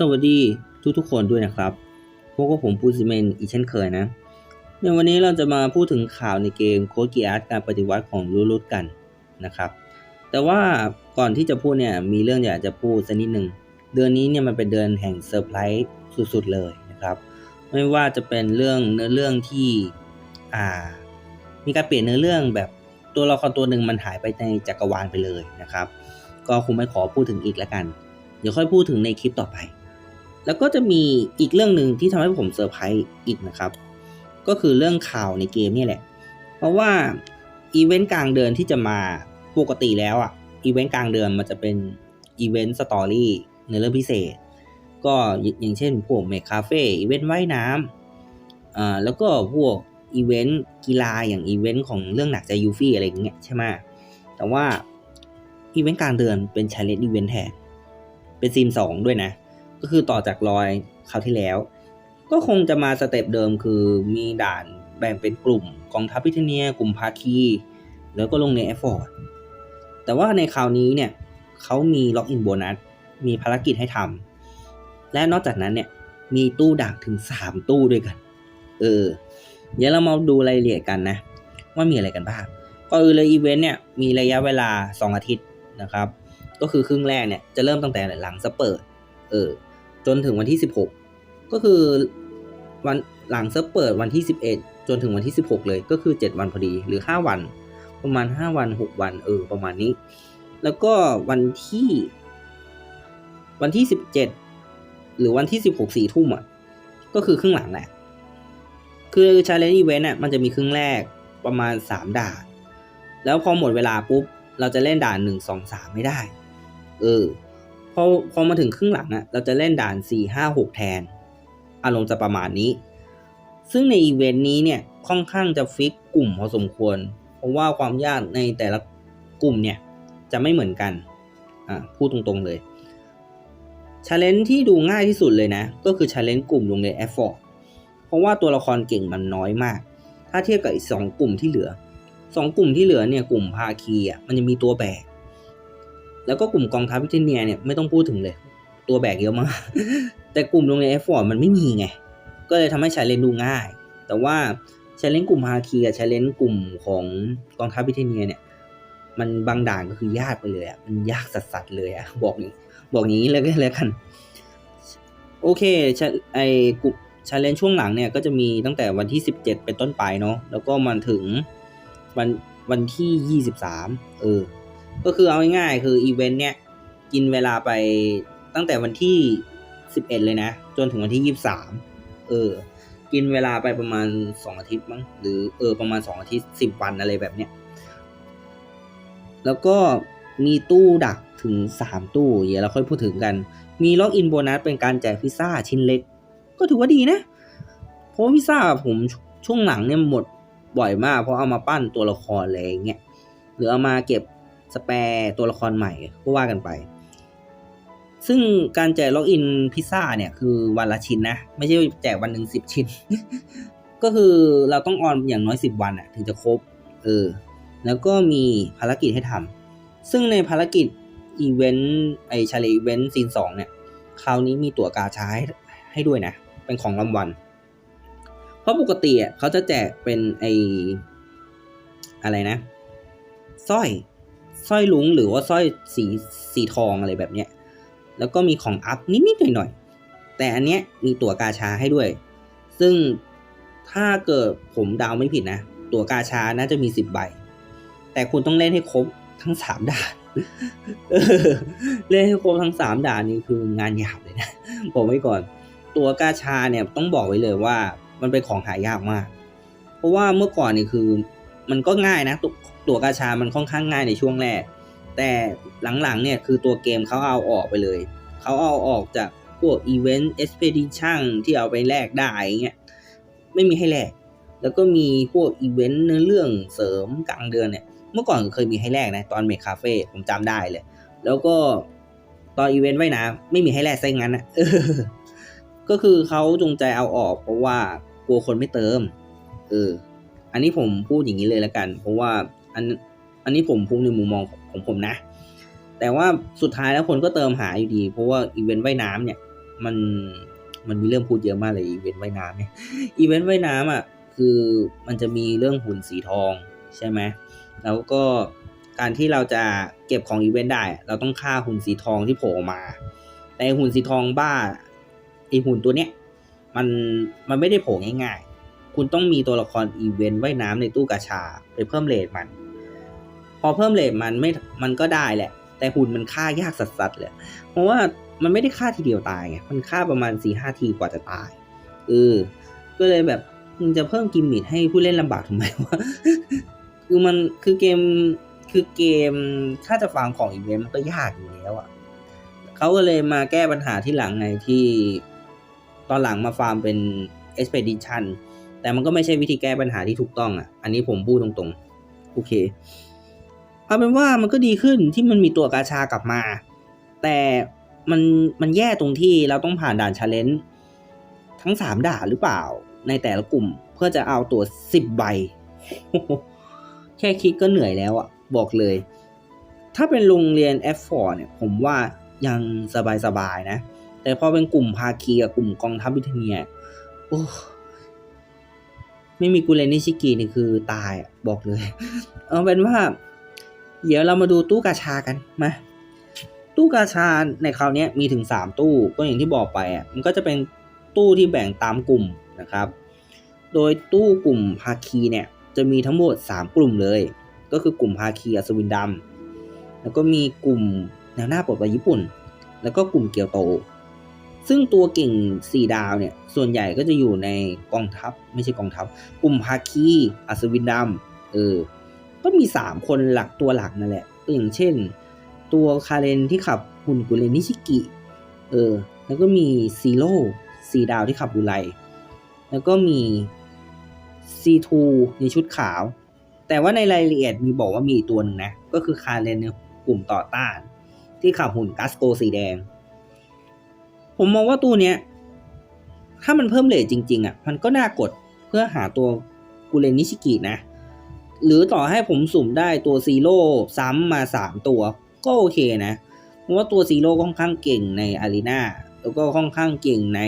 สวัสดีทุกทุกๆคนด้วยนะครับ พวกผมปูซิเมนอีกเช่นเคยนะ ในวันนี้เราจะมาพูดถึงข่าวในเกมโคดกีอาร์ตการปฏิวัติของลูรุตกันนะครับ แต่ว่าก่อนที่จะพูดเนี่ยมีเรื่องอยากจะพูดสักนิดหนึ่ง เดือนนี้เนี่ยมันเป็นเดือนแห่งเซอร์ไพรส์สุดๆเลยนะครับ ไม่ว่าจะเป็นเรื่องเนื้อเรื่องที่อ่ามีการเปลี่ยนเนื้อเรื่องแบบตัวละครตัวหนึ่งมันหายไปในจักรวาลไปเลยนะครับ ก็คงไม่ขอพูดถึงอีกแล้วกัน เดี๋ยวค่อยพูดถึงในคลิปต่อไป แล้วก็จะมีอีกเรื่องหนึ่งที่ทำให้ผมเซอร์ไพรส์อีกนะครับ ก็คือเรื่องข่าวในเกมนี่แหละ เพราะว่าอีเวนต์กลางเดือนที่จะมาปกติแล้วอะอีเวนต์กลางเดือนมันจะเป็นอีเวนต์สตอรี่ในเรื่องพิเศษ ก็อย่างเช่นพวกเมคคาเฟ่อีเวนต์ว่ายน้ำอ่าแล้วก็พวกอีเวนต์กีฬาอย่างอีเวนต์ของเรื่องหนักใจยูฟี่อะไรอย่างเงี้ยใช่ไหมแต่ว่าอีเวนต์กลางเดือนเป็นชาเลนจ์อีเวนต์แทนเป็นซีนสองด้วยนะ ก็คือต่อจากรอยคราวที่แล้ว ก็คงจะมาสเต็ปเดิมคือมีด่านแบ่งเป็นกลุ่มกองทัพพิเทเนีย กลุ่มภาคี แล้วก็ลงในแอฟฟอร์ดแต่ว่าในคราวนี้เนี่ยเขามีล็อกอินโบนัสมีภารกิจให้ทำและนอกจากนั้นเนี่ยมีตู้ดักถึง 3 ตู้ด้วยกัน เออ เดี๋ยวเรามาดูรายละเอียดกันนะ ว่ามีอะไรกันบ้างก็คือเลยอีเวนต์เนี่ยมีระยะเวลา 2 อาทิตย์นะครับ ก็คือครึ่งแรกเนี่ยจะเริ่มตั้งแต่หลังสเปิด เออ จนถึงวันที่ 16 ก็คือวันหลังเซิร์ฟเปิดวันที่ 11 จนถึงวันที่ 16 เลยก็คือ 7 วันพอดีหรือ 5 วัน ประมาณ 5 วัน 6 วันเออประมาณนี้ แล้วก็วันที่ วันที่ 17 หรือวันที่ 16สี่ทุ่มอะก็คือครึ่งหลังแหละคือ Challenge Event อะมันจะมีครึ่งแรกประมาณ 3 ด่านแล้วพอหมดเวลาปุ๊บ เราจะเล่นด่าน 1 2 3 ไม่ได้ เออ พอพอมาถึงครึ่งหลังอะเราจะเล่นด่าน 4 5 6 แทน อารมณ์จะประมาณนี้ ซึ่งในอีเวนต์นี้เนี่ยค่อนข้างจะฟิกกลุ่มพอสมควร เพราะว่าความยากในแต่ละกลุ่มเนี่ยจะไม่เหมือนกัน อะพูดตรงๆเลยชาเลนจ์ที่ดูง่ายที่สุดเลยนะ ก็คือชาเลนจ์กลุ่มโรงเรียนแอฟฟอร์ดเพราะว่าตัวละครเก่งมันน้อยมาก ถ้าเทียบกับอีกสองกลุ่มที่เหลือสองกลุ่มที่เหลือเนี่ยกลุ่มภาคีอะมันจะมีตัวแบก แล้วก็กลุ่มกองทัพพิเทเนียเนี่ยไม่ต้องพูดถึงเลย ตัวแบกเยอะมาก แต่กลุ่มโรงเรียนแอฟฟอร์ดมันไม่มีไง ก็เลยทำให้ชาเลนดูง่าย แต่ว่าชาเลนกลุ่มฮาคีกับชาเลนกลุ่มของกองทัพพิเทเนียเนี่ยมันบางด่านก็คือยากไปเลยอะมันยากสัสๆเลยอะบอกนี้บอกอย่างนี้เลยก็แล้วกันโอเคชไอกลุ่มชาเลนช่วงหลังเนี่ยก็จะมีตั้งแต่วันที่ 17 เป็นต้นไปเนาะแล้วก็มาถึงวันวันที่ 23 เออ ก็คือเอาง่ายๆคืออีเวนต์เนี้ยกินเวลาไปตั้งแต่วันที่11เลยนะ จนถึงวันที่23เออ กินเวลาไปประมาณ2อาทิตย์มั้งหรือเออประมาณ2อาทิตย์10วันอะไรแบบเนี้ยแล้วก็มีตู้ดักถึง3ตู้เดี๋ยวเราค่อยพูดถึงกัน มีล็อกอินโบนัสเป็นการแจกพิซซ่าชิ้นเล็ก ก็ถือว่าดีนะ เพราะพิซซ่าผมช่วงหลังเนี่ยหมดบ่อยมาก เพราะเอามาปั้นตัวละครอะไรอย่างเงี้ยหรือเอามาเก็บ สแปร์ตัวละครใหม่ก็ว่ากันไป ซึ่งการแจกล็อกอินพิซซ่าเนี่ยคือวันละชิ้นนะ ไม่ใช่แจกวันหนึ่งสิบชิ้น ก็คือเราต้องออนอย่างน้อยสิบวันอะถึงจะครบ เออ แล้วก็มีภารกิจให้ทำซึ่งในภารกิจอีเวนต์ไอชาเลอีเวนต์ซีนสองเนี่ย คราวนี้มีตั๋วกาชาให้ให้ด้วยนะ เป็นของรางวัล เพราะปกติอะเขาจะแจกเป็นไออะไรนะสร้อย สร้อยลุงหรือว่าสร้อยสีสีทองอะไรแบบเนี้ย แล้วก็มีของอัพนิดๆหน่อยๆ แต่อันเนี้ยมีตั๋วกาชาให้ด้วย ซึ่งถ้าเกิดผมเดาวไม่ผิดนะ ตั๋วกาชาน่าจะมีสิบใบ แต่คุณต้องเล่นให้ครบทั้งสามด่านเออเล่นให้ครบทั้งสามด่านนี่คืองานหยาบเลยนะบอกไว้ก่อน ตัวกาชาเนี่ยต้องบอกไว้เลยว่า มันเป็นของหายากมาก เพราะว่าเมื่อก่อนนี่คือ มันก็ง่ายนะตัวตัวกาชามันค่อนข้างง่ายในช่วงแรก แต่หลังๆเนี่ยคือตัวเกมเขาเอาออกไปเลย เขาเอาออกจากพวกอีเวนต์เอสเพดิชั่นที่เอาไปแลกได้เงี้ยไม่มีให้แลก แล้วก็มีพวกอีเวนต์เนื้อเรื่องเสริมกลางเดือนเนี่ย เมื่อก่อนเคยมีให้แลกนะ ตอนเมคคาเฟ่ผมจำได้เลย แล้วก็ตอนอีเวนต์ไว้นะไม่มีให้แลกซะงั้นนะก็คือเขาจงใจเอาออกเพราะว่ากลัวคนไม่เติม เออ อันนี้ผมพูดอย่างนี้เลยแล้วกัน เพราะว่าอันอันนี้ผมพูดในมุมมองของผมนะ แต่ว่าสุดท้ายแล้วคนก็เติมหาอยู่ดี เพราะว่าอีเวนต์ว่ายน้ำเนี่ยมันมันมีเรื่องพูดเยอะมากเลยอีเวนต์ว่ายน้ำเนี่ยอีเวนต์ว่ายน้ำอะคือมันจะมีเรื่องหุ่นสีทองใช่ไหมแล้วก็การที่เราจะเก็บของอีเวนต์ได้ เราต้องฆ่าหุ่นสีทองที่โผล่มา แต่หุ่นสีทองบ้าไอหุ่นตัวเนี้ยมันมันไม่ได้โผล่ง่าย คุณต้องมีตัวละครอีเวนต์ว่ายน้ำในตู้กาชาไปเพิ่มเลทมัน พอเพิ่มเลทมันไม่มันก็ได้แหละ แต่หุ่นมันฆ่ายากสัสๆเลยเพราะว่ามันไม่ได้ฆ่าทีเดียวตายไงมันฆ่าประมาณสี่ห้าทีกว่าจะตายเออก็เลยแบบมึงจะเพิ่มกิมมิคให้ผู้เล่นลำบากทำไมวะคือมันคือเกมคือเกมถ้าจะฟังของอีเวนต์มันก็ยากอยู่แล้วอะ่ะเขาก็เลยมาแก้ปัญหาที่หลังไงที่ตอนหลังมาฟาร์มเป็น expedition แต่มันก็ไม่ใช่วิธีแก้ปัญหาที่ถูกต้องอะ อันนี้ผมพูดตรงๆ โอเค เอาเป็นว่ามันก็ดีขึ้นที่มันมีตัวกาชากลับมา แต่มันมันแย่ตรงที่เราต้องผ่านด่านชาเลนจ์ทั้งสามด่านหรือเปล่า ในแต่ละกลุ่มเพื่อจะเอาตัวสิบใบ แค่คิดก็เหนื่อยแล้วอะ บอกเลย ถ้าเป็นโรงเรียน F4 เนี่ย ผมว่ายังสบายๆนะ แต่พอเป็นกลุ่มภาคีกับกลุ่มกองทัพบิทเนียโอ้ ไม่มีกูเรนิชิกินี่คือตายบอกเลย เอาเป็นว่า เดี๋ยวเรามาดูตู้กาชากันมาตู้กาชาในคราวนี้มีถึง 3 ตู้ก็อย่างที่บอกไปอะมันก็จะเป็นตู้ที่แบ่งตามกลุ่มนะครับ โดยตู้กลุ่มภาคีเนี่ยจะมีทั้งหมด 3 กลุ่มเลย ก็คือกลุ่มภาคีอัศวินดำแล้วก็มีกลุ่มแนวหน้าปลดปล่อยญี่ปุ่น แล้วก็กลุ่มเกียวโต ซึ่งตัวเก่ง 4 ดาวเนี่ย ส่วนใหญ่ก็จะอยู่ในกองทัพ ไม่ใช่กองทัพ กลุ่มภาคีอัศวินดำเออ ก็มี 3 คนหลักตัวหลักนั่นแหละอย่างเช่น ตัวคาเรนที่ขับหุ่นกุเรนิชิกิ เออ แล้วก็มีซีโร่สีดาวที่ขับบุไร แล้วก็มีซีทูในชุดขาว แต่ว่าในรายละเอียดมีบอกว่ามีอีกตัวหนึ่งนะ ก็คือคาเรนในกลุ่มต่อต้าน ที่ขับหุ่นกัสโกสีแดง ผมมองว่าตัวเนี้ย ถ้ามันเพิ่มเลทจริง ๆอะ มันก็น่ากดเพื่อหาตัวกุเรนิชิกินะ หรือต่อให้ผมสุ่มได้ตัวซีโร่ซ้ำมาสามตัว ก็โอเคนะ เพราะว่าตัวซีโร่ค่อนข้างเก่งในอารีนาแล้วก็ค่อนข้างเก่งใน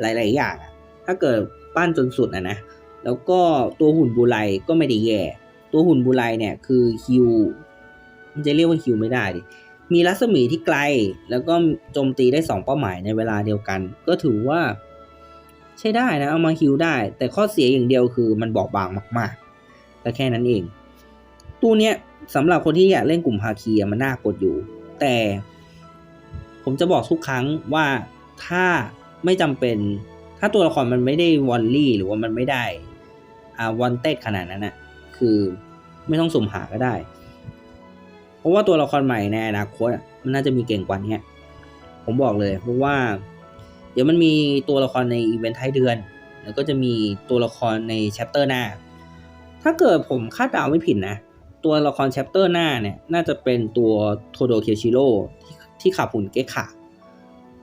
หลาย ๆ อย่างอะถ้าเกิดปั้นจนสุดนะนะ แล้วก็ตัวหุ่นบูไลก็ไม่ได้แย่ ตัวหุ่นบูไลเนี่ยคือฮิว มันจะเรียกว่าฮิวไม่ได้ดิ มีรัศมีที่ไกล แล้วก็โจมตีได้สองเป้าหมายในเวลาเดียวกัน ก็ถือว่า ใช้ได้นะ เอามาฮิวได้ แต่ข้อเสียอย่างเดียวคือมันบอบบางมากๆแต่แค่นั้นเองตู้เนี้ยสำหรับคนที่อยากเล่นกลุ่มภาคีมันน่ากดอยู่ แต่ ผมจะบอกทุกครั้งว่าถ้าไม่จำเป็น ถ้าตัวละครมันไม่ได้วอลลี่หรือว่ามันไม่ได้อ่าวอนเต็ดขนาดนั้นน่ะคือไม่ต้องสุ่มหาก็ได้ เพราะว่าตัวละครใหม่ในอนาคตมันน่าจะมีเก่งกว่านี้ผมบอกเลย เพราะว่า เดี๋ยวมันมีตัวละครในอีเวนต์ท้ายเดือน แล้วก็จะมีตัวละครในแชปเตอร์หน้า ถ้าเกิดผมคาดเดาไม่ผิดนะ ตัวละครแชปเตอร์หน้าเนี่ย น่าจะเป็นตัวโทโดเคียชิโร่ที่ขับหุ่นเกะขะ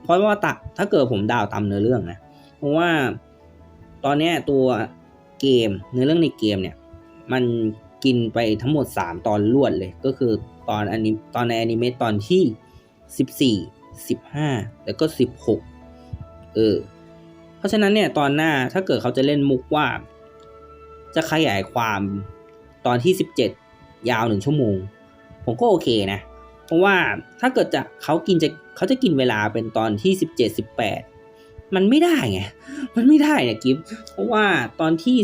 เพราะว่าตะถ้าเกิดผมดาวตามเนื้อเรื่องนะ เพราะว่าตอนนี้ตัวเกมเนื้อเรื่องในเกมเนี่ย มันกินไปทั้งหมด 3 ตอนรวดเลยก็คือ ตอนอนิตอนในอนิเมะตอนที่ 14 15 แล้วก็ 16 เออ เพราะฉะนั้นเนี่ยตอนหน้าถ้าเกิดเขาจะเล่นมุกว่า จะขยายความตอนที่ 17 ยาวหนึ่งชั่วโมง ผมก็โอเคนะ เพราะว่าถ้าเกิดจะเขากินจะเขาจะกินเวลาเป็นตอนที่ 17 18 มันไม่ได้ไง มันไม่ได้เนี่ยกิฟเพราะว่าตอนที่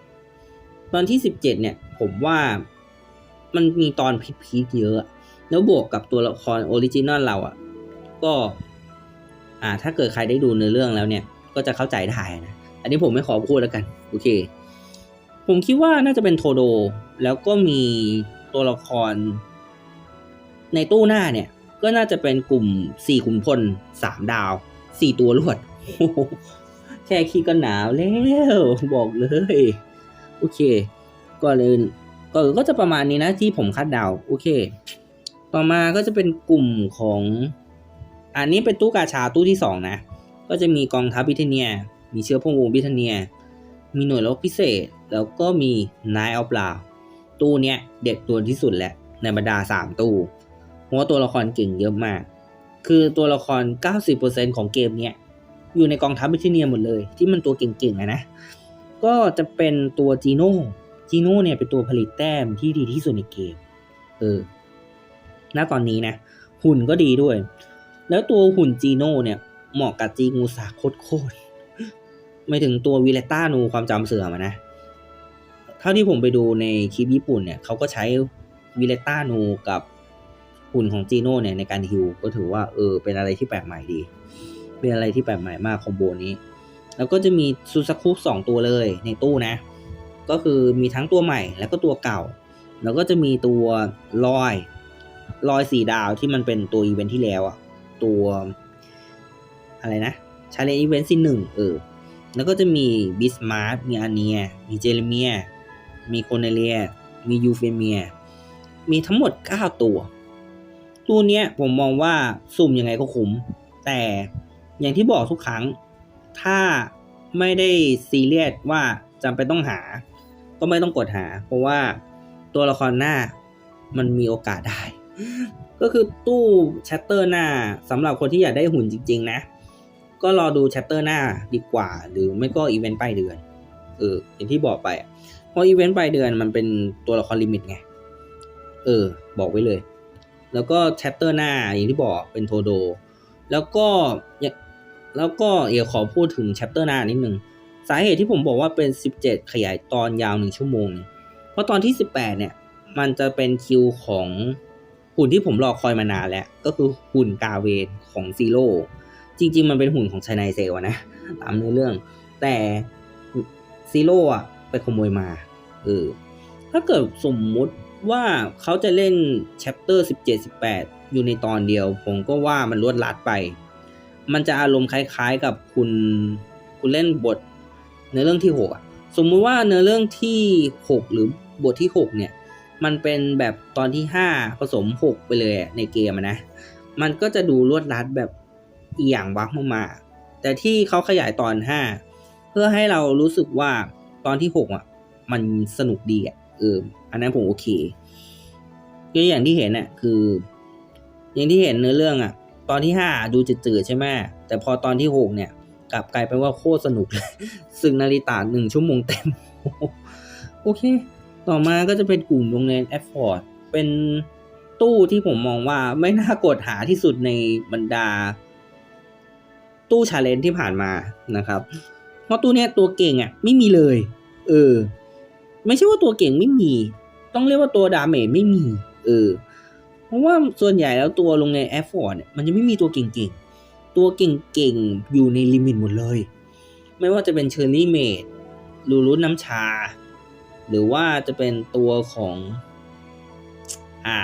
17 ตอนที่ 17 เนี่ย ผมว่า มันมีตอนพีคๆเยอะ แล้วบวกกับตัวละครออริจินอลเราอะ ก็ อ่า ถ้าเกิดใครได้ดูเนื้อเรื่องแล้วเนี่ย ก็จะเข้าใจได้นะ อันนี้ผมไม่ขอพูดแล้วกัน โอเค ผมคิดว่าน่าจะเป็นโทโด แล้วก็มีตัวละคร ในตู้หน้าเนี่ย ก็น่าจะเป็นกลุ่มสี่ขุนพลสามดาวสี่ตัวรวดแค่คิดก็หนาวแล้ว บอกเลย โอเค ก็เลย ก็ก็จะประมาณนี้นะที่ผมคาดเดาโอเค ต่อมาก็จะเป็นกลุ่มของ อันนี้เป็นตู้กาชาตู้ที่สองนะ ก็จะมีกองทัพบิเทเนีย มีเชื้อพระวงศ์บิเทเนีย มีหน่วยรบพิเศษ แล้วก็มีนายเอาเปล่าตู้เนี้ยเด็กตัวที่สุดแหละในบรรดาสามตู้เพราะว่าตัวละครเก่งเยอะมาก คือตัวละคร 90%ของเกมเนี้ยอยู่ในกองทัพบิทเนียหมดเลย ที่มันตัวเก่งๆนะ ก็จะเป็นตัวจีโน่ จีโน่เนี่ยเป็นตัวผลิตแต้มที่ดีที่สุดในเกม เออ ณ ตอนนี้นะ หุ่นก็ดีด้วย แล้วตัวหุ่นจีโน่เนี่ย เหมาะกับจีงูสาโคตรๆไม่ถึงตัววิเลต้านูความจำเสื่อมนะ เท่าที่ผมไปดูในคลิปญี่ปุ่นเนี่ยเขาก็ใช้วิเลต้านูกับหุ่นของจีโน่เนี่ยในการฮิวก็ถือว่าเออเป็นอะไรที่แปลกใหม่ดี เป็นอะไรที่แปลกใหม่มากคอมโบนี้ แล้วก็จะมีซูซาคุสองตัวเลยในตู้นะ ก็คือมีทั้งตัวใหม่แล้วก็ตัวเก่า แล้วก็จะมีตัวลอยลอยสีดาวที่มันเป็นตัวอีเวนท์ที่แล้วอะตัวอะไรนะชาเลนจ์อีเวนต์ซีหนึ่งเออแล้วก็จะมีบิสมาร์มีอาเนีย มีเจเรเมีย มีโคเนเลีย มียูเฟเมีย มีทั้งหมด 9 ตัว ตัวเนี้ยผมมองว่าสุ่มยังไงก็คุ้ม แต่อย่างที่บอกทุกครั้ง ถ้าไม่ได้ซีเรียสว่าจำเป็นต้องหา ก็ไม่ต้องกดหา เพราะว่าตัวละครหน้ามันมีโอกาสได้ ก็คือตู้แชตเตอร์หน้าสำหรับคนที่อยากได้หุ่นจริง ๆ นะ ก็รอดูแชปเตอร์หน้าดีกว่า หรือไม่ก็อีเวนต์ปลายเดือนเอออย่างที่บอกไป เพราะอีเวนต์ปลายเดือนมันเป็นตัวละครลิมิตไง เออ บอกไว้เลย แล้วก็แชปเตอร์หน้าอย่างที่บอกเป็นโทโด แล้วก็แล้วก็เดี๋ยวขอพูดถึงแชปเตอร์หน้านิดนึง สาเหตุที่ผมบอกว่าเป็น 17 ขยายตอนยาวหนึ่งชั่วโมง เพราะตอนที่ 18 เนี่ย มันจะเป็นคิวของหุ่นที่ผมรอคอยมานานแล้ว ก็คือหุ่นกาเวนของซีโร่จริง ๆ มันเป็นหุ่นของชายนายเซลนะตามเนื้อเรื่อง แต่ซีโร่อะไปขโมยมาเออถ้าเกิดสมมุติว่าเขาจะเล่นแชปเตอร์17 18 อยู่ในตอนเดียว ผมก็ว่ามันรวดลัดไป มันจะอารมณ์คล้ายๆกับคุณ คุณเล่นบท เนื้อเรื่องที่6อะสมมุติว่าเนื้อเรื่องที่ 6 หรือบทที่ 6 เนี่ย มันเป็นแบบตอนที่ 5 ผสม 6 ไปเลยในเกมนะ มันก็จะดูรวดลัดแบบอีอย่างวักมากๆแต่ที่เขาขยายตอน 5 เพื่อให้เรารู้สึกว่าตอนที่ 6 อะ มันสนุกดีอะเอออันนั้นผมโอเคก็อย่างที่เห็นอะคือ อย่างที่เห็นเนื้อเรื่องอะ ตอนที่ 5 ดูจืดๆใช่ไหมแต่พอตอนที่ 6 เนี่ย กลับกลายเป็นว่าโคตรสนุกเลยซึ่งนาริตาหนึ่งชั่วโมงเต็ม โอเค ต่อมาก็จะเป็นกลุ่มโรงเรียนแอฟฟอร์ดเป็นตู้ที่ผมมองว่าไม่น่ากดหาที่สุดในบรรดา ตู้ชาเลนจ์ที่ผ่านมานะครับ เพราะตู้เนี้ยตัวเก่งอะ ไม่มีเลย เออ ไม่ใช่ว่าตัวเก่งไม่มี ต้องเรียกว่าตัวดาเมจไม่มี เออ เพราะว่าส่วนใหญ่แล้วตัวลงในแอฟฟอร์ดเนี่ยมันจะไม่มีตัวเก่งๆ ตัวเก่งๆ อยู่ในลิมิตหมดเลย ไม่ว่าจะเป็นเชอร์รี่เมดลูรุน้ำชา หรือว่าจะเป็นตัวของอ่า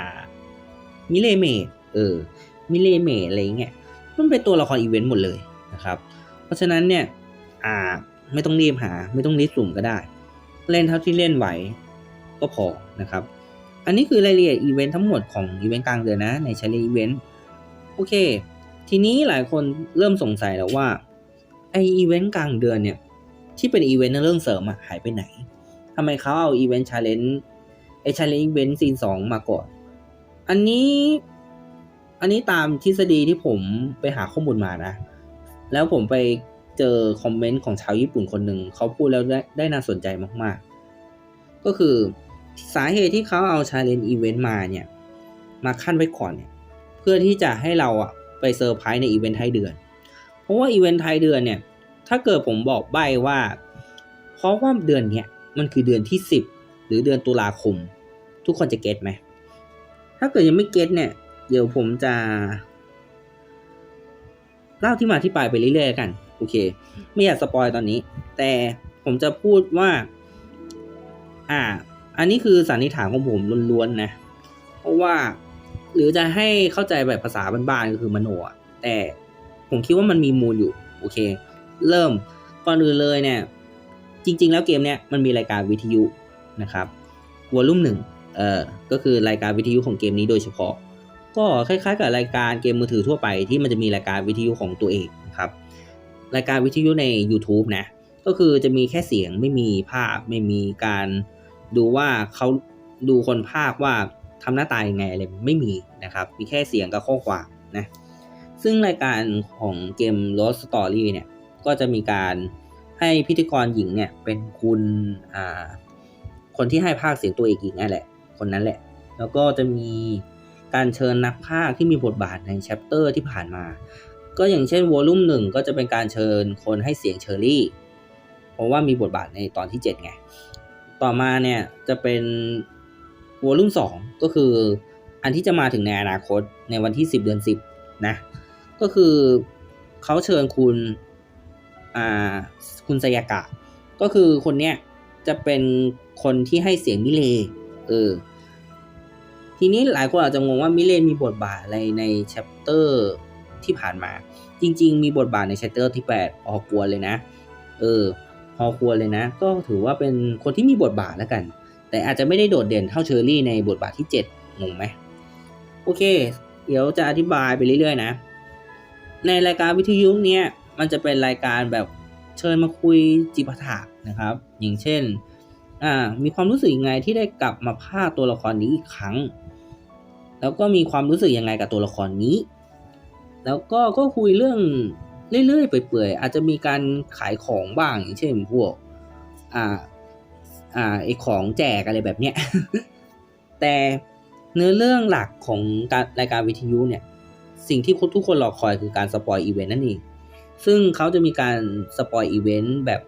มิเลเมดเออมิเลเมดอะไรเงี้ยมันเป็นตัวละครอีเวนต์หมดเลยนะครับ เพราะฉะนั้นเนี่ยอ่าไม่ต้องรีบหา ไม่ต้องรีบสุ่มก็ได้ เล่นเท่าที่เล่นไหวก็พอนะครับ อันนี้คือรายละเอียดอีเวนต์ทั้งหมดของอีเวนต์กลางเดือนนะในชาลนอีเวนต์โอเค ทีนี้หลายคนเริ่มสงสัยแล้วว่าไออีเวนต์กลางเดือนเนี่ย ที่เป็นอีเวนต์ในเรื่องเสริมอะหายไปไหนทำไมเขาเอาอีเวนต์ชาเลนจ์ไอชาเลนจ์อีเวนต์ซีนสองมาก่อน อันนี้อันนี้ตามทฤษฎีที่ผมไปหาข้อมูลมานะ แล้วผมไปเจอคอมเมนต์ของชาวญี่ปุ่นคนหนึ่งเขาพูดแล้วได้ได้น่าสนใจมาก ๆ ก็คือสาเหตุที่เขาเอาชาเลนจ์อีเวนต์มาเนี่ย มาขั้นไว้ก่อนเนี่ย เพื่อที่จะให้เราอะ ไปเซอร์ไพรส์ในอีเวนต์ไทยเดือน เพราะว่าอีเวนต์ไทยเดือนเนี่ย ถ้าเกิดผมบอกใบว่า เพราะว่าเดือนเนี้ยมันคือเดือนที่สิบหรือเดือนตุลาคม ทุกคนจะเก็ตไหม ถ้าเกิดยังไม่เก็ตเนี่ย เดี๋ยวผมจะ เล่าที่มาที่ไปไปเรื่อยๆกัน โอเค ไม่อยากสปอยตอนนี้ แต่ผมจะพูดว่า อ่า อันนี้คือสันนิษฐานของผมล้วนๆนะ เพราะว่า หรือจะให้เข้าใจแบบภาษาบ้านๆก็คือมโนแต่ผมคิดว่ามันมีมูลอยู่โอเค เริ่มก่อนอื่นเลยเนี่ย จริง ๆ แล้วเกมเนี้ยมันมีรายการวิทยุนะครับวอลลุ่มหนึ่งเอ่อก็คือรายการวิทยุของเกมนี้โดยเฉพาะ ก็คล้ายๆ กับรายการเกมมือถือทั่วไปที่มันจะมีรายการวิทยุของตัวเองนะครับ รายการวิทยุใน YouTube นะก็คือจะมีแค่เสียงไม่มีภาพไม่มีการดูว่าเขาดูคนภาคว่า ทำหน้าตายังไงอะไรไม่มีนะครับ มีแค่เสียงกับข้อความนะซึ่งรายการของเกม Lost Story เนี่ยก็จะมีการให้พิธีกรหญิงเนี่ยเป็นคุณอ่าคนที่ให้ภาคเสียงตัวเอกหญิงนั่นแหละ คนนั้นแหละ แล้วก็จะมีการเชิญนักภาคที่มีบทบาทในแชปเตอร์ที่ผ่านมา ก็อย่างเช่นวอลลุ่มหนึ่งก็จะเป็นการเชิญคนให้เสียงเชอรี่ เพราะว่ามีบทบาทในตอนที่ 7 ไง ต่อมาเนี่ยจะเป็น วอลุ่ม2ก็คืออันที่จะมาถึงในอนาคตในวันที่ 10 เดือน 10 นะ ก็คือเขาเชิญคุณอ่าคุณสยากะ ก็คือคนเนี้ยจะเป็นคนที่ให้เสียงมิเลเออทีนี้หลายคนอาจจะงงว่ามิเลมีบทบาทอะไรในแชปเตอร์ที่ผ่านมา จริง ๆ มีบทบาทในแชปเตอร์ที่8ออกกวนเลยนะ เออพอควรเลยนะ ก็ถือว่าเป็นคนที่มีบทบาทแล้วกัน แต่อาจจะไม่ได้โดดเด่นเท่าเชอร์รี่ในบทบาทที่7งงไหมโอเค เดี๋ยวจะอธิบายไปเรื่อยๆนะ ในรายการวิทยุเนี้ยมันจะเป็นรายการแบบเชิญมาคุยจิปาถะนะครับ อย่างเช่นอ่ามีความรู้สึกยังไงที่ได้กลับมาภาคตัวละครนี้อีกครั้ง แล้วก็มีความรู้สึกยังไงกับตัวละครนี้ แล้วก็ก็คุยเรื่องเรื่อยๆเปื่อยๆอาจจะมีการขายของบ้างอย่างเช่นพวกอ่า อ่าไอของแจกอะไรแบบเนี้ยแต่เนื้อเรื่องหลักของการรายการวิทยุเนี่ย สิ่งที่ทุกคนรอคอยคือการสปอยอีเวนต์นั่นเองซึ่งเขาจะมีการสปอยอีเวนต์แบบ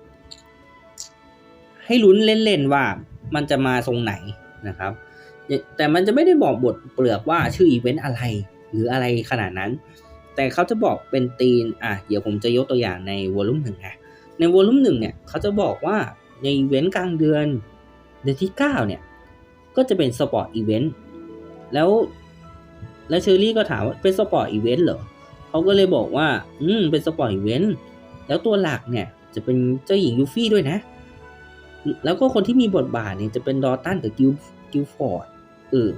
ให้ลุ้นเล่นๆว่ามันจะมาทรงไหนนะครับ แต่มันจะไม่ได้บอกบทเปลือกว่าชื่ออีเวนต์อะไร หรืออะไรขนาดนั้น แต่เขาจะบอกเป็นตีน อะ เดี๋ยวผมจะยกตัวอย่างในวอลลุ่มหนึ่งนะในวอลลุ่มหนึ่งเนี่ยเขาจะบอกว่า ในอีเวนต์กลางเดือนเดือนที่ 9 เนี่ย ก็จะเป็นสปอร์ตอีเวนต์แล้วแล้วเชอรี่ก็ถามว่าเป็นสปอร์ตอีเวนต์เหรอเขาก็เลยบอกว่า อืมเป็นสปอร์ตอีเวนต์แล้วตัวหลักเนี่ยจะเป็นเจ้าหญิงยูฟี่ด้วยนะ แล้วก็คนที่มีบทบาทเนี่ยจะเป็นดอตันกับกิลกิลฟอร์ดเออ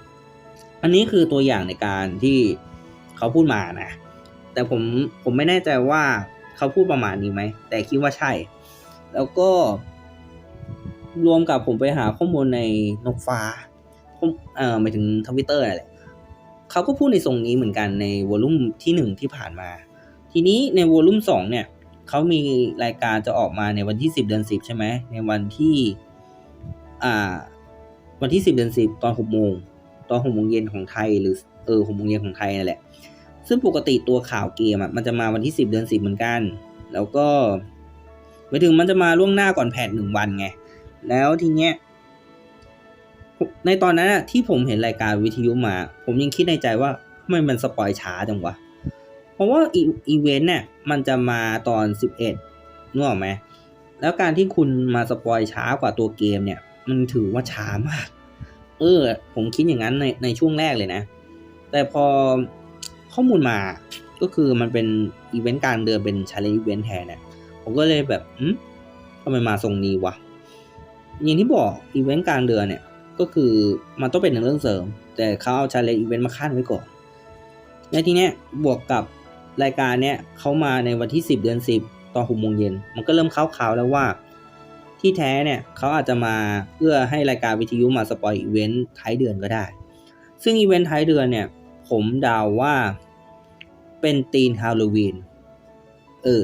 อันนี้คือตัวอย่างในการที่เขาพูดมานะ แต่ผมผมไม่แน่ใจว่าเขาพูดประมาณนี้ไหม แต่คิดว่าใช่ แล้วก็ รวมกับผมไปหาข้อมูลในนกฟ้าเอ่อหมายถึงทวิตเตอร์อะไรเขาก็พูดในทรงนี้เหมือนกันในวอลลุ่มที่หนึ่งที่ผ่านมา ทีนี้ในวอลลุ่มสองเนี่ยเขามีรายการจะออกมาในวันที่สิบเดือนสิบใช่ไหมในวันที่อ่าวันที่สิบเดือนสิบตอนหกโมงตอนหกโมงเย็นของไทยหรือเออหกโมงเย็นของไทยนั่นแหละ ซึ่งปกติตัวข่าวเกมอะมันจะมาวันที่สิบเดือนสิบเหมือนกัน แล้วก็ไปถึงมันจะมาล่วงหน้าก่อนแผนหนึ่งวันไง แล้วทีเนี้ยในตอนนั้นอะที่ผมเห็นรายการวิทยุมา ผมยังคิดในใจว่าทำไมมันสปอยช้าจังวะ เพราะว่าอีเวนต์เนี่ยมันจะมาตอนสิบเอ็ดนึกออกไหมแล้วการที่คุณมาสปอยช้ากว่าตัวเกมเนี่ย มันถือว่าช้ามาก เออ ผมคิดอย่างนั้นในในช่วงแรกเลยนะ แต่พอข้อมูลมาก็คือมันเป็นอีเวนต์กลางเดือนเป็นชาเลนจ์อีเวนต์แทนเนี่ยผมก็เลยแบบอืมทำไมมาทรงนี้วะ อย่างที่บอกอีเวนต์กลางเดือนเนี่ยก็คือมันต้องเป็นหนึ่งเรื่องเสริม แต่เขาเอาชาเลนจ์อีเวนต์มาขั้นไว้ก่อนในทีเนี้บวกกับรายการเนี้ยเขามาในวันที่ 10 เดือน 10 ตอนหกโมงเย็นมันก็เริ่มเข้าข่าวแล้วว่า ที่แท้เนี่ยเขาอาจจะมาเพื่อให้รายการวิทยุมาสปอยอีเวนต์ท้ายเดือนก็ได้ ซึ่งอีเวนต์ท้ายเดือนเนี่ยผมเดาว่าเป็นตีนฮาโลวีนเออ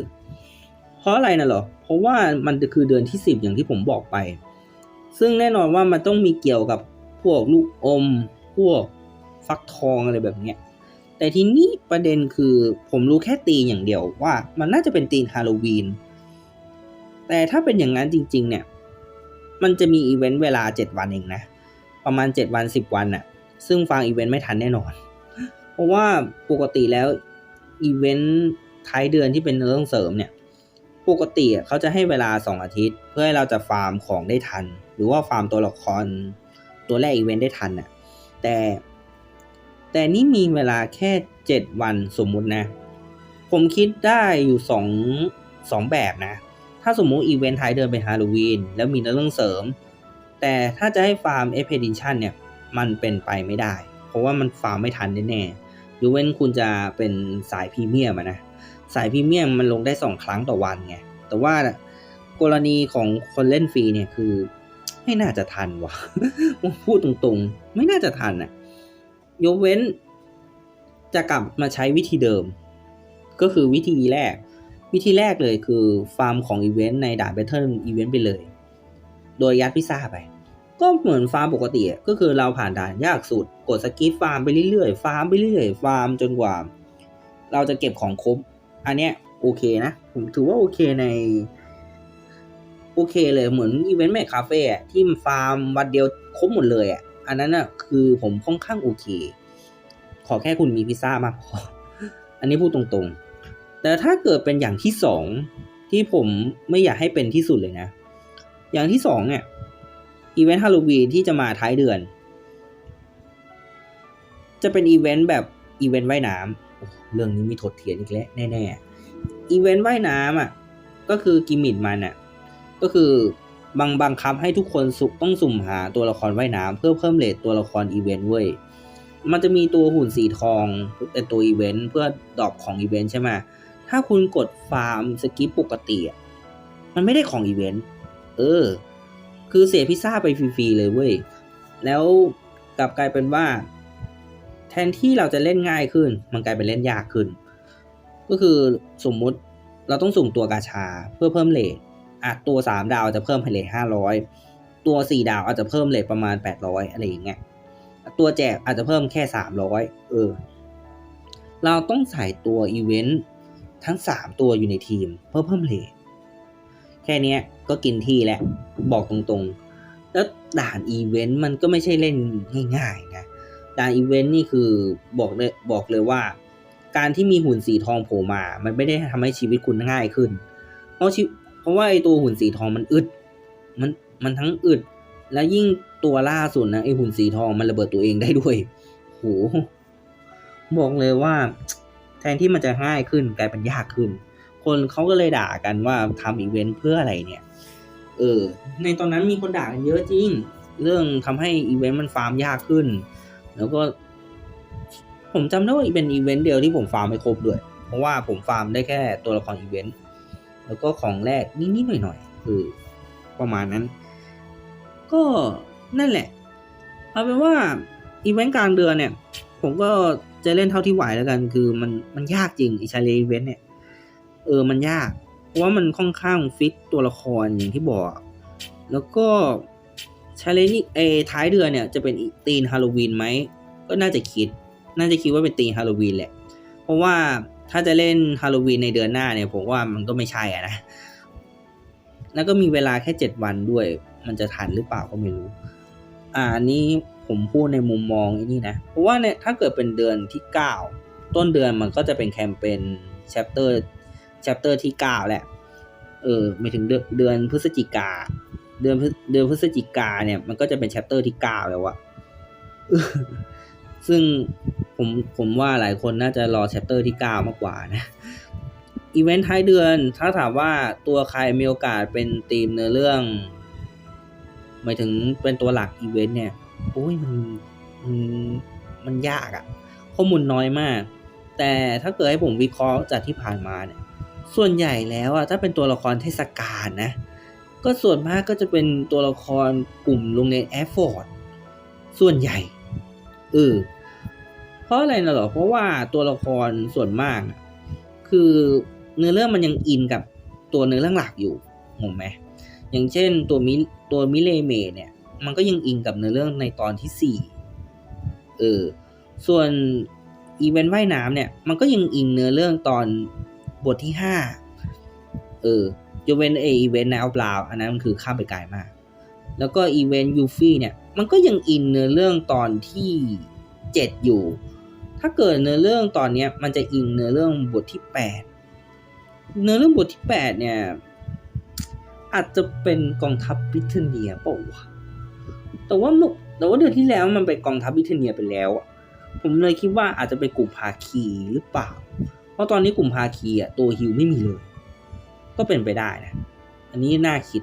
เพราะอะไรนะหรอ เพราะว่ามันคือเดือนที่ 10 อย่างที่ผมบอกไป ซึ่งแน่นอนว่ามันต้องมีเกี่ยวกับพวกลูกอม พวกฟักทองอะไรแบบเนี้ยแต่ทีนี้ประเด็นคือผมรู้แค่ตีนอย่างเดียวว่ามันน่าจะเป็นตีนฮาโลวีน แต่ถ้าเป็นอย่างนั้นจริง ๆ เนี่ย มันจะมีอีเวนต์เวลา 7 วันเองนะ ประมาณ 7 วัน 10 วันน่ะ ซึ่งฟังอีเวนต์ไม่ทันแน่นอน เพราะว่าปกติแล้วอีเวนต์ท้ายเดือนที่เป็นเรื่องเสริมเนี่ย ปกติเขาจะให้เวลา 2 อาทิตย์ เพื่อให้เราจะฟาร์มของได้ทัน หรือว่าฟาร์มตัวละครตัวแรกอีเวนต์ได้ทันน่ะแต่ แต่นี่มีเวลาแค่ 7 วันสมมุตินะ ผมคิดได้อยู่2งสองแบบนะ ถ้าสมมุติอีเวนต์ท้ายเดือนเป็นฮาโลวีนแล้วมีเรื่องเสริม แต่ถ้าจะให้ฟาร์มเอเพดิชันเนี่ย มันเป็นไปไม่ได้ เพราะว่ามันฟาร์มไม่ทันแน่ๆยกเว้นคุณจะเป็นสายพรีเมียมนะ สายพรีเมียมมันลงได้สองครั้งต่อวันไง แต่ว่ากรณีของคนเล่นฟรีเนี่ยคือ ไม่น่าจะทันวะพูดตรงๆ ไม่น่าจะทันอะยกเว้น จะกลับมาใช้วิธีเดิม ก็คือวิธีแรก วิธีแรกเลยคือฟาร์มของอีเวนต์ในด่านแบทเทิลอีเวนต์ไปเลย โดยยัดพิซซ่าไปก็เหมือนฟาร์มปกติก็คือเราผ่านด่านยากสุด กดสกิปฟาร์มไปเรื่อยๆ ฟาร์มไปเรื่อยๆ ฟาร์มจนกว่า เราจะเก็บของครบ อันเนี้ยโอเคนะ ผมถือว่าโอเคใน โอเคเลยเหมือนอีเวนต์แมคคาเฟ่ที่ฟาร์มวันเดียวครบหมดเลยอะอันนั้นอะคือผมค่อนข้างโอเค ขอแค่คุณมีพิซซ่ามากพออันนี้พูดตรงๆ แต่ถ้าเกิดเป็นอย่างที่สองที่ผมไม่อยากให้เป็นที่สุดเลยนะ อย่างที่สองเนี่ยอีเวนต์ฮาโลวีนที่จะมาท้ายเดือน จะเป็นอีเวนต์แบบอีเวนต์ว่ายน้ำ เรื่องนี้มีถดเถียงอีกแล้วแน่ๆอีเวนต์ว่ายน้ำอะก็คือกิมมิคมันอะก็คือบังบังคับให้ทุกคนสุต้องสุ่มหาตัวละครว่ายน้ำเพื่อเพิ่มเรทตัวละครอีเวนต์เว้ยมันจะมีตัวหุ่นสีทองเป็นตัวอีเวนต์เพื่อดอปของอีเวนต์ใช่ไหมถ้าคุณกดฟาร์มสกิปปกติอะมันไม่ได้ของอีเวนต์เออ คือเสียพิซซ่าไปฟรีๆเลยเว้ย แล้วกลับกลายเป็นว่า แทนที่เราจะเล่นง่ายขึ้น มันกลายเป็นเล่นยากขึ้น ก็คือสมมุติเราต้องสุ่มตัวกาชาเพื่อเพิ่มเรทอะตัวสามดาวจะเพิ่มให้เรทห้าร้อยตัวสี่ดาวอาจจะเพิ่มเรทประมาณแปดร้อยอะไรอย่างเงี้ยตัวแจกอาจจะเพิ่มแค่สามร้อยเออ เราต้องใส่ตัวอีเวนต์ทั้งสามตัวอยู่ในทีม เพื่อเพิ่มเรทแค่นี้ก็กินที่แหละ บอกตรงๆ แล้วด่านอีเวนต์มันก็ไม่ใช่เล่นง่ายๆนะ ด่านอีเวนต์นี่คือบอกเลยบอกเลยว่า การที่มีหุ่นสีทองโผล่มา มันไม่ได้ทำให้ชีวิตคุณง่ายขึ้น เพราะชีเพราะว่าไอตัวหุ่นสีทองมันอึด มันมันทั้งอึด แล้วยิ่งตัวล่าสุดนะไอหุ่นสีทองมันระเบิดตัวเองได้ด้วยโหบอกเลยว่า แทนที่มันจะง่ายขึ้นกลายเป็นยากขึ้น คนเขาก็เลยด่ากันว่าทำอีเวนต์เพื่ออะไรเนี่ย เออ ในตอนนั้นมีคนด่ากันเยอะจริง เรื่องทำให้อีเวนต์มันฟาร์มยากขึ้น แล้วก็ ผมจำได้ว่าเป็นอีเวนต์เดียวที่ผมฟาร์มไม่ครบด้วย เพราะว่าผมฟาร์มได้แค่ตัวละครอีเวนต์แล้วก็ของแรกนิดๆหน่อยๆคือประมาณนั้น ก็นั่นแหละ เอาเป็นว่าอีเวนต์กลางเดือนเนี่ย ผมก็จะเล่นเท่าที่ไหวแล้วกัน คือมันมันยากจริงไอชาเลอีเวนต์เนี่ย เออมันยาก เพราะว่ามันค่อนข้างฟิตตัวละครอย่างที่บอก แล้วก็ ชาเลนจ์เอท้ายเดือนเนี่ยจะเป็นตีนฮาโลวีนไหมก็น่าจะคิด น่าจะคิดว่าเป็นตีนฮาโลวีนแหละ เพราะว่าถ้าจะเล่นฮาโลวีนในเดือนหน้าเนี่ยผมว่ามันก็ไม่ใช่อะนะ แล้วก็มีเวลาแค่เจ็ดวันด้วย มันจะทันหรือเปล่าก็ไม่รู้ อ่าอันนี้ผมพูดในมุมมองอนี่นะ เพราะว่าเนี่ยถ้าเกิดเป็นเดือนที่เก้าต้นเดือนมันก็จะเป็นแคมเปญ chapter chapter ที่เก้าแหละ เออไม่ถึงเดือนพฤศจิกา เดือนพฤเดือนพฤศจิกาเนี่ยมันก็จะเป็น chapter ที่เก้าแล้วอะซึ่งผมผมว่าหลายคนน่าจะรอ chapter ที่เก้ามากกว่านะอีเวนต์ท้ายเดือนถ้าถามว่าตัวใครมีโอกาสเป็นทีมเนื้อเรื่องหมายถึงเป็นตัวหลักอีเวนต์เนี่ยโอ้ยมันมันมันยากอะข้อมูลน้อยมาก แต่ถ้าเกิดให้ผมวิเคราะห์จากที่ผ่านมาเนี่ย ส่วนใหญ่แล้วอะถ้าเป็นตัวละครเทศกาลนะ ก็ส่วนมากก็จะเป็นตัวละครกลุ่มโรงเรียนแอฟฟอร์ดส่วนใหญ่เออเพราะอะไรนะหรอ เพราะว่าตัวละครส่วนมากน่ะคือเนื้อเรื่องมันยังอินกับตัวเนื้อเรื่องหลักอยู่งงไหมอย่างเช่นตัวมิตัวมิเลเมเนี่ย มันก็ยังอิงกับเนื้อเรื่องในตอนที่สี่เออส่วนอีเวนต์ว่ายน้ำเนี่ย มันก็ยังอิงเนื้อเรื่องตอนบทที่ห้าเออ ยกเว้นไออีเวนต์แนวเปล่าอันนั้นมันคือข้ามไปไกลมาก แล้วก็อีเวนต์ยูฟี่เนี่ย มันก็ยังอินเนื้อเรื่องตอนที่เจ็ดอยู่ ถ้าเกิดเนื้อเรื่องตอนเนี้ยมันจะอิงเนื้อเรื่องบทที่แปดเนื้อเรื่องบทที่แปดเนี่ย อาจจะเป็นกองทัพบริเทเนียเปล่าวะแต่ว่าเมื่อแต่ว่าเดือนที่แล้วมันไปกองทัพบริเทเนียไปแล้วผมเลยคิดว่าอาจจะเป็นกลุ่มภาคีหรือเปล่า เพราะตอนนี้กลุ่มภาคีอะตัวฮิวไม่มีเลย ก็เป็นไปได้นะ อันนี้น่าคิด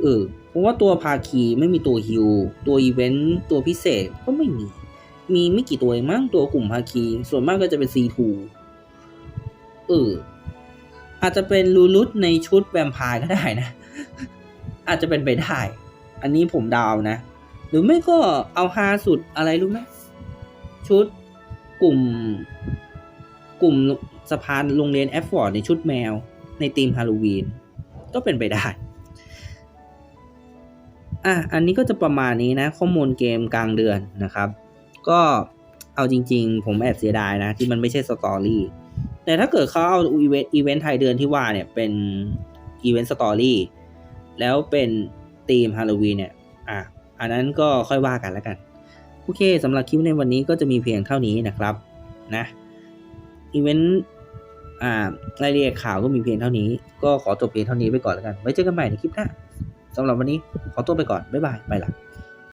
เออเพราะว่าตัวภาคีไม่มีตัวฮิว ตัวอีเวนต์ ตัวพิเศษก็ไม่มี มีไม่กี่ตัวเองมั้งตัวกลุ่มภาคี ส่วนมากก็จะเป็น C2 เออ อาจจะเป็นลูลุตในชุดแวมไพร์ก็ได้นะ อาจจะเป็นไปได้ อันนี้ผมเดาวนะ หรือไม่ก็เอาฮาสุดอะไรรู้ไหมชุดกลุ่ม กลุ่มสะพานโรงเรียนแอฟฟอร์ดในชุดแมว ในธีมฮาโลวีนก็เป็นไปได้ อะ อันนี้ก็จะประมาณนี้นะ ข้อมูลเกมกลางเดือนนะครับ ก็เอาจริง ๆ ผมแอบเสียดายนะ ที่มันไม่ใช่สตอรี่ แต่ถ้าเกิดเขาเอาอีเวนต์อีเวนต์ไทยเดือนที่ว่าเนี่ยเป็นอีเวนต์สตอรี่แล้วเป็นธีมฮาโลวีนเนี่ย อะ อันนั้นก็ค่อยว่ากันแล้วกัน โอเคสำหรับคลิปในวันนี้ก็จะมีเพียงเท่านี้นะครับ นะอีเวนต์ อ่ารายละเอียดข่าวก็มีเพียงเท่านี้ ก็ขอจบเพียงเท่านี้ไปก่อนแล้วกัน ไว้เจอกันใหม่ในคลิปหน้าสำหรับวันนี้ขอตัวไปก่อน บ๊ายบาย ไปละ